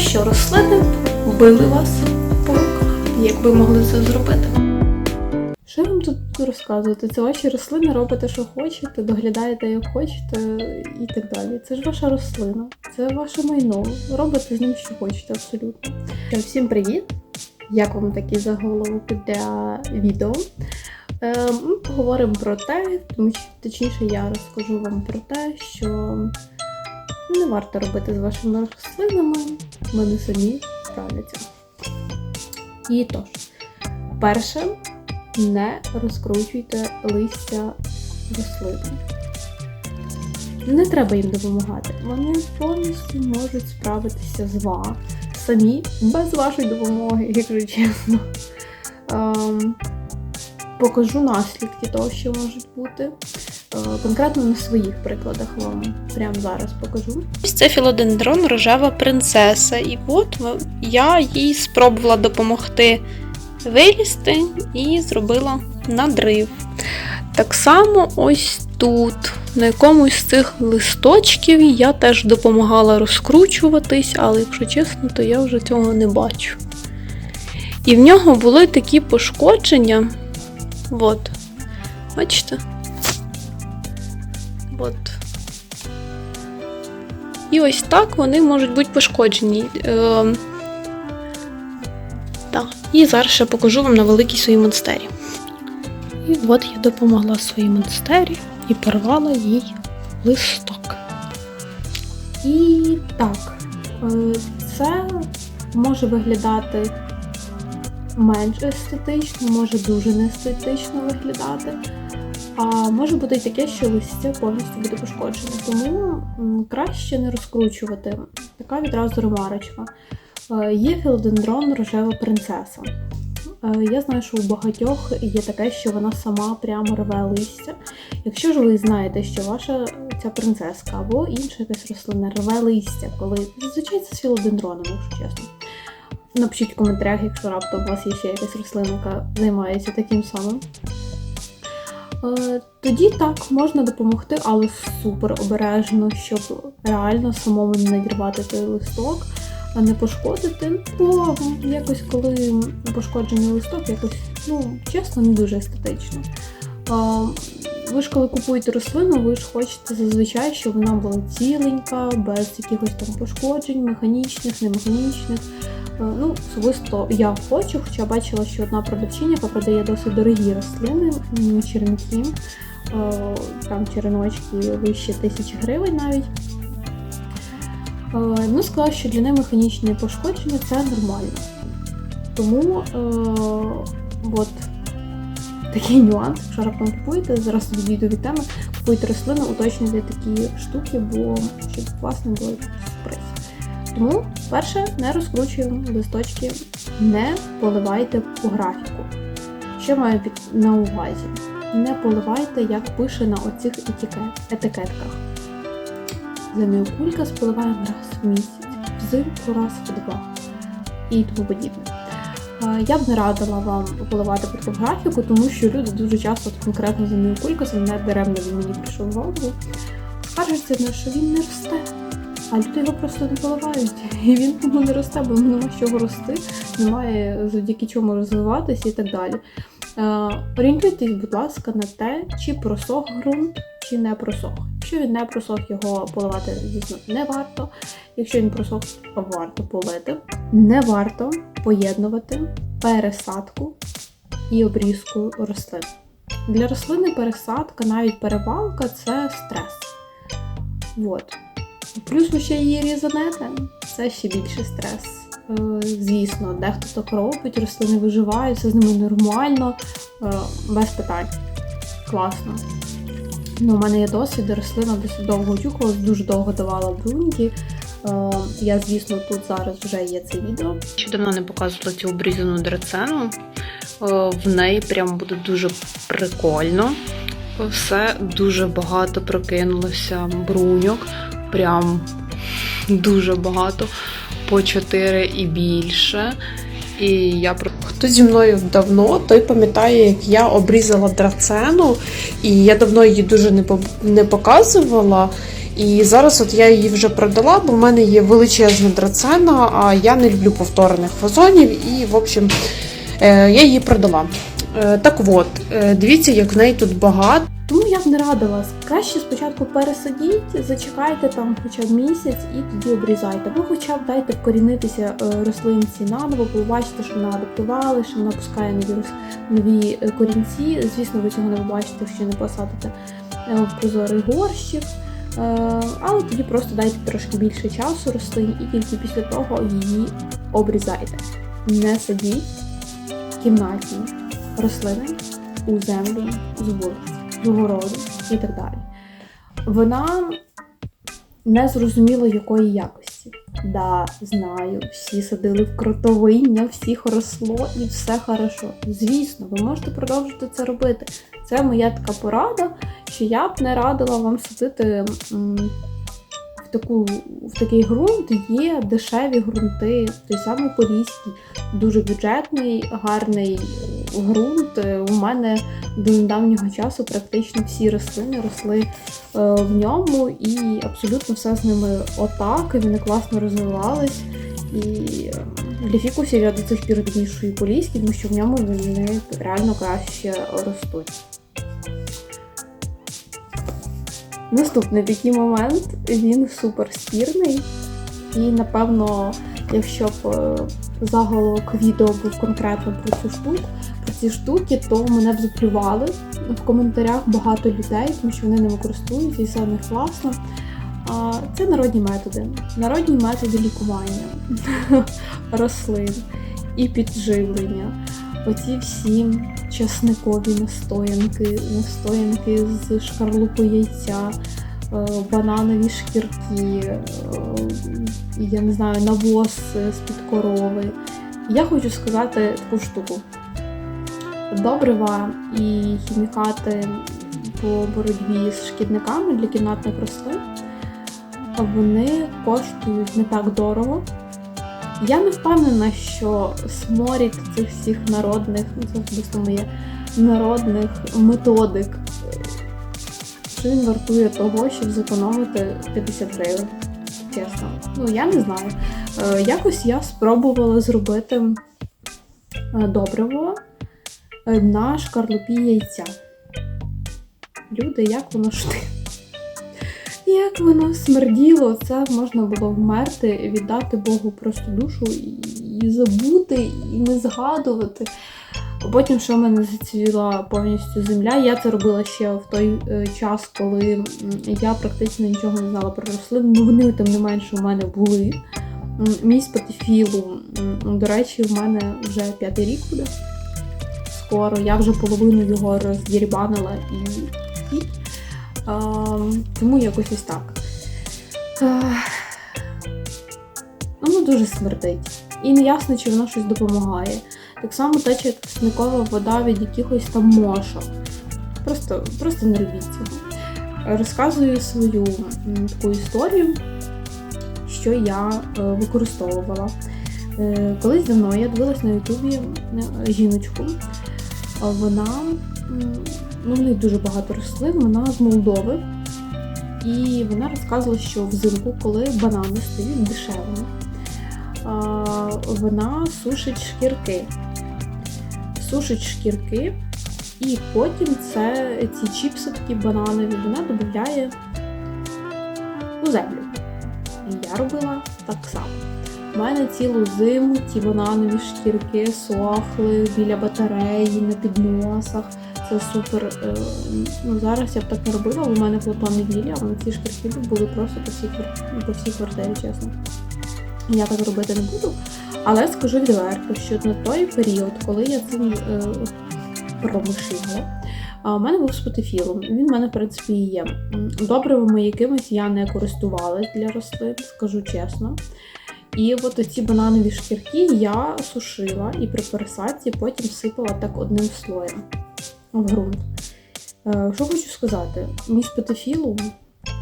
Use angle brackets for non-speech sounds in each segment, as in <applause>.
що рослини били вас по руках, як ви могли це зробити? Що вам тут розказувати? Це ваші рослини, робите, що хочете, доглядаєте, як хочете, і так далі. Це ж ваша рослина, це ваше майно. Робите з ним, що хочете, абсолютно. Всім привіт! Як вам такі заголовки для відео? Е, Ми поговоримо про те, точніше я розкажу вам про те, що не варто робити з вашими рослинами, вони самі справляться. І тож, перше, не розкручуйте листя рослин. Не треба їм допомагати. Вони повністю можуть справитися з вами самі, без вашої допомоги, якщо чесно. Ем, покажу наслідки того, що можуть бути. Е, Конкретно на своїх прикладах вам прямо зараз покажу. Це філодендрон рожева принцеса. І от я їй спробувала допомогти вилізти і зробила надрив. Так само ось тут, на якомусь з цих листочків, я теж допомагала розкручуватись, але якщо чесно, то я вже цього не бачу. І в нього були такі пошкодження. От. Бачите? От. І ось так вони можуть бути пошкоджені. Е, так. І зараз ще покажу вам на великій своїй монстері. І от я допомогла своїй монстері і порвала їй листок. І так, е, це може виглядати менш естетично, може дуже неестетично виглядати. А може бути і таке, що листя повністю буде пошкоджене. Тому краще не розкручувати. Така відразу ремарочка. Е, Є філодендрон рожева принцеса. Е, Я знаю, що у багатьох є таке, що вона сама прямо рве листя. Якщо ж ви знаєте, що ваша ця принцеска або інша якась рослина рве листя, коли зазвичай це з філодендроном, якщо чесно. Напишіть в коментарях, якщо раптом у вас є ще якась рослина, яка займається таким самим. Е, Тоді так можна допомогти, але супер обережно, щоб реально самому не надірвати той листок, а не пошкодити. Бо якось, коли пошкоджений листок, якось, ну, чесно, не дуже естетично. Ви ж коли купуєте рослину, ви ж хочете зазвичай, щоб вона була ціленька, без якихось там пошкоджень, механічних, немеханічних. Е, Ну, особисто я хочу, хоча бачила, що одна продавчиня, продає досить дорогі рослини, м, черенки, е, там череночки вище тисячі гривень навіть. Е, Ну, сказала, що для неї механічне пошкодження це нормально. Тому е, от такий нюанс, якщо раптом купуєте, зараз відійду від теми, купуєте рослину, уточнюйте такі штуки, бо щоб не було. Тому, перше, не розкручуємо листочки, не поливайте по графіку. Що маю на увазі? Не поливайте, як пише на оцих етикет, етикетках. Заміокулька споливаємо раз в місяць, взимку раз в два і тому подібне. Я б не радила вам поливати по графіку, тому що люди дуже часто конкретно за міокулькасом, не даремно він мені прийшов в голову, скаржаться що він не росте. А люди його просто не поливають. І він тому <laughs> не росте, бо йому нема з чого рости, немає завдяки чому розвиватися і так далі. Е, Орієнтуйтесь, будь ласка, на те, чи просох ґрунт, чи не просох. Якщо він не просох, його поливати, звісно, не варто. Якщо він просох, варто полити. Не варто поєднувати пересадку і обрізку рослин. Для рослини пересадка, навіть перевалка це стрес. Вот. Плюс ще її різанете, це ще більший стрес. Е, Звісно, дехто так робить, рослини виживають, все з ними нормально, е, без питань. Класно. Ну, у мене є досвід, рослина досить довго очухувалась, дуже довго давала бруньки. Е, Я, звісно, тут зараз вже є це відео. Ще давно не показувала цю обрізану драцену. В неї прям буде дуже прикольно. Все дуже багато прокинулося бруньок. Прям дуже багато. По 4 і більше. І я про хто зі мною давно, той пам'ятає, як я обрізала драцену, і я давно її дуже не, по- не показувала. І зараз от я її вже продала, бо в мене є величезна драцена, а я не люблю повторених фазонів, і, в общем, е, я її продала. Е, Так от, е, дивіться, як в неї тут багато. Тому я б не радила. Краще спочатку пересадіть, зачекайте там хоча б місяць і тоді обрізайте. Або хоча б дайте вкорінитися е, рослинці наново, бо бачите, що вона адаптувала, що вона пускає нові, нові корінці. Звісно, ви цього не побачите, якщо не посадите в прозорий горщик. Але тоді просто дайте трошки більше часу рослині і тільки після того її обрізайте. Не садіть кімнатні рослини у землю з вулиці з огороду і так далі. Вона не зрозуміло якої якості. Да, знаю, всі садили в кротовиння, всіх росло і все хорошо. Звісно, ви можете продовжити це робити. Це моя така порада, що я б не радила вам садити в, таку, в такий ґрунт. Є дешеві ґрунти, той самий Поліський, дуже бюджетний, гарний ґрунт. Е, У мене до недавнього часу практично всі рослини росли е, в ньому, і абсолютно все з ними отак, вони класно розвивались. І е, для фікусів я до цих пір відмішую поліський, тому що в ньому вони реально краще ростуть. Наступний такий момент, він супер спірний. І напевно, якщо б заголовок відео був конкретно про цю штуку, ці штуки, то мене б заплювали в коментарях багато людей, тому що вони ними користуються і все в них класно. А, Це народні методи. Народні методи лікування <laughs> рослин і підживлення. Оці всі часникові настоянки, настоянки з шкарлупи яйця, е, бананові шкірки, е, я не знаю, навоз з-під корови. Я хочу сказати таку штуку. Добрива і хімікати по боротьбі з шкідниками для кімнатних рослин вони коштують не так дорого. Я не впевнена, що сморід цих всіх народних, ну це моє народних методик, що він вартує того, щоб зекономити 50 гривень. Чесно. Ну я не знаю. Е, Якось я спробувала зробити е, добриво на шкарлупі яйця. Люди, як воно шти. Як воно смерділо, це можна було вмерти, віддати Богу просто душу і- забути, і не згадувати. Потім, що в мене зацвіла повністю земля, я це робила ще в той е, час, коли я практично нічого не знала про рослини. Ну вони тим не менше у мене були. Мій спатифілу, до речі, в мене вже п'ятий рік буде. Скоро. Я вже половину його роздірбанила і. а, тому якось ось так. Ех, Воно дуже смердить. І не ясно, чи воно щось допомагає. Так само тече кисникова вода від якихось там мошок. Просто, просто не робіть цього. Розказую свою таку історію, що я е, використовувала. Е, Колись давно я дивилась на Ютубі е, жіночку. Вона ну, в неї дуже багато рослин, вона з Молдови. І вона розказувала, що взимку, коли банани стають дешевими, вона сушить шкірки. Сушить шкірки, і потім це ці чіпси такі бананові вона додає у землю. І я робила так само. У мене цілу зиму ці бананові шкірки сохли біля батареї, на підносах. Це супер. е, Ну, зараз я б так не робила, бо в мене платони вілля, але ці шкірки були просто по всій, по всій квартирі, чесно. Я так робити не буду. Але скажу відверто, що на той період, коли я цим е, промишляла, а у мене був спотифілом. Він в мене, в принципі, є. М, Добривами якимись я не користувалась для рослин, скажу чесно. І от оці бананові шкірки я сушила і при пересадці потім сипала так одним слоєм в ґрунт. Е, Що хочу сказати, мій спотифілум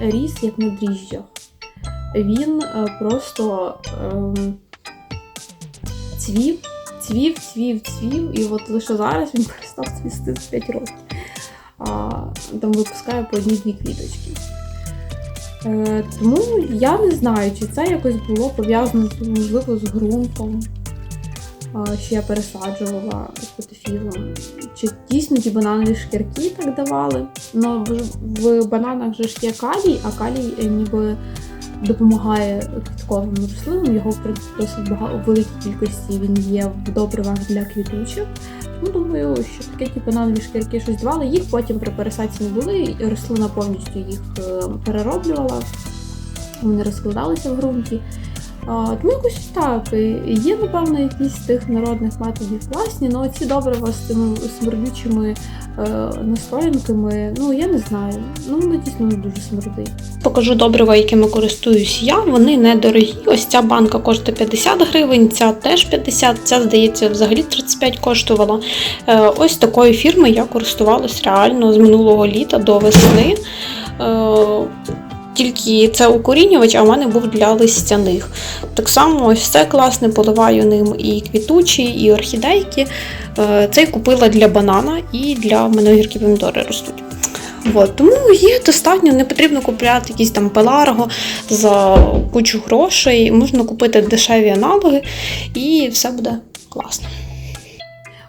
ріс як на дріжджах. Він е, просто ем, цвів, цвів, цвів, цвів, і от лише зараз він перестав цвісти з 5 років. А, там випускає по одній-дві квіточки. Е, тому я не знаю, чи це якось було пов'язано можливо з ґрунтом, що я пересаджувала з петофілом. Чи дійсно ті бананові шкірки так давали? Ну, в, в бананах же ж є калій, а калій е, ніби допомагає квітковим рослинам. Його в досить багато великій кількості він є в добривах для квітучих. Ну, думаю, що таке ті бананові шкірки щось давали. Їх потім при пересадці не були, і рослина повністю їх е, перероблювала, вони розкладалися в ґрунті. А, тому якось так. Є, напевно, якісь з тих народних методів класні, але ці добрива з тими смердючими е, настоянками, ну я не знаю. Ну, воно дійсно не дуже смердить. Покажу добрива, якими користуюсь я. Вони недорогі. Ось ця банка коштує 50 гривень, ця теж 50, ця, здається, взагалі 35 коштувала. Е, Ось такої фірми я користувалась реально з минулого літа до весни. Тільки це укорінювач, а в мене був для листяних. Так само ось це класне, поливаю ним і квітучі, і орхідейки. Е, Цей купила для банана і для мене огірки помідори ростуть. От, тому є достатньо, не потрібно купляти якісь там пеларго за кучу грошей. Можна купити дешеві аналоги, і все буде класно.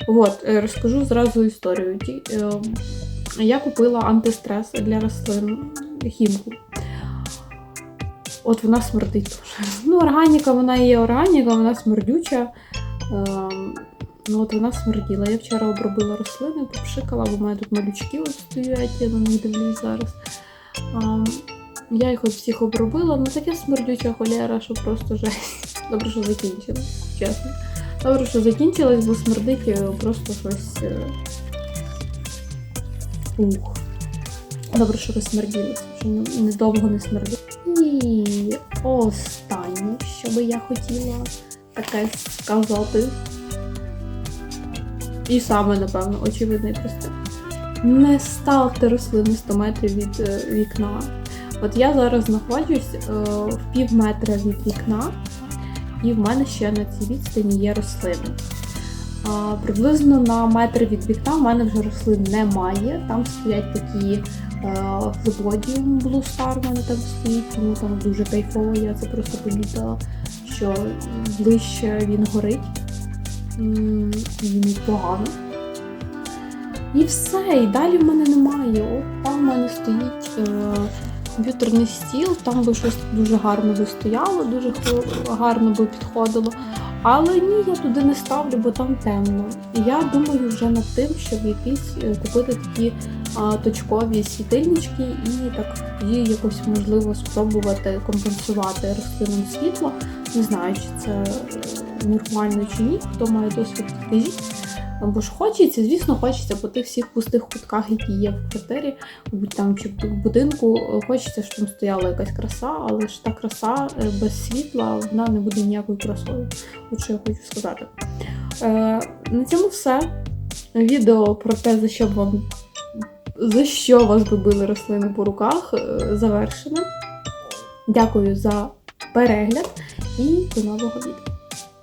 От, е, розкажу зразу історію. Е, Я купила антистрес для рослин хімку. От вона смердить дуже. Ну, органіка, вона є органіка, вона смердюча. Ем, Ну, от вона смерділа. Я вчора обробила рослини, попшикала, бо в мене тут малючки ось стоять, я на них дивлюсь зараз. Ем, Я їх от всіх обробила, ну таке смердюча холєра, що просто жесть. Добре, що закінчилось, чесно. Добре, що закінчилось, бо смердить е, просто щось. е, Ух. Добре, що розсмерділося, що не- недовго не смердить. І останнє, що би я хотіла таке сказати. І саме, напевно, очевидне і просте. Не ставте рослини 100 метрів від е, вікна. От я зараз знаходжусь е, в пів метра від вікна, і в мене ще на цій відстані є рослини. А, приблизно на метр від вікна в мене вже рослин немає. Там стоять такі флебодіум Blue Star в мене там стоїть, тому там дуже кайфово. Я це просто помітила, що ближче він горить. Йому погано. І все, і далі в мене немає. От там в мене стоїть е, комп'ютерний стіл, там би щось дуже гарно би стояло, дуже гарно би підходило. Але ні, я туди не ставлю, бо там темно. І я думаю вже над тим, щоб якісь е, купити такі а, точкові світильнички і так її якось можливо спробувати компенсувати рослинам світло. Не знаю, чи це е, нормально чи ні, хто має досвід, скажіть. Бо ж хочеться, звісно, хочеться по тих всіх пустих кутках, які є в квартирі, будь там чи в будинку, хочеться, щоб там стояла якась краса, але ж та краса е, без світла вона не буде ніякою красою. От що я хочу сказати. Е, на цьому все. Відео про те, за що вам за що вас би рослини по руках, е, завершене. Дякую за перегляд і до нового відео.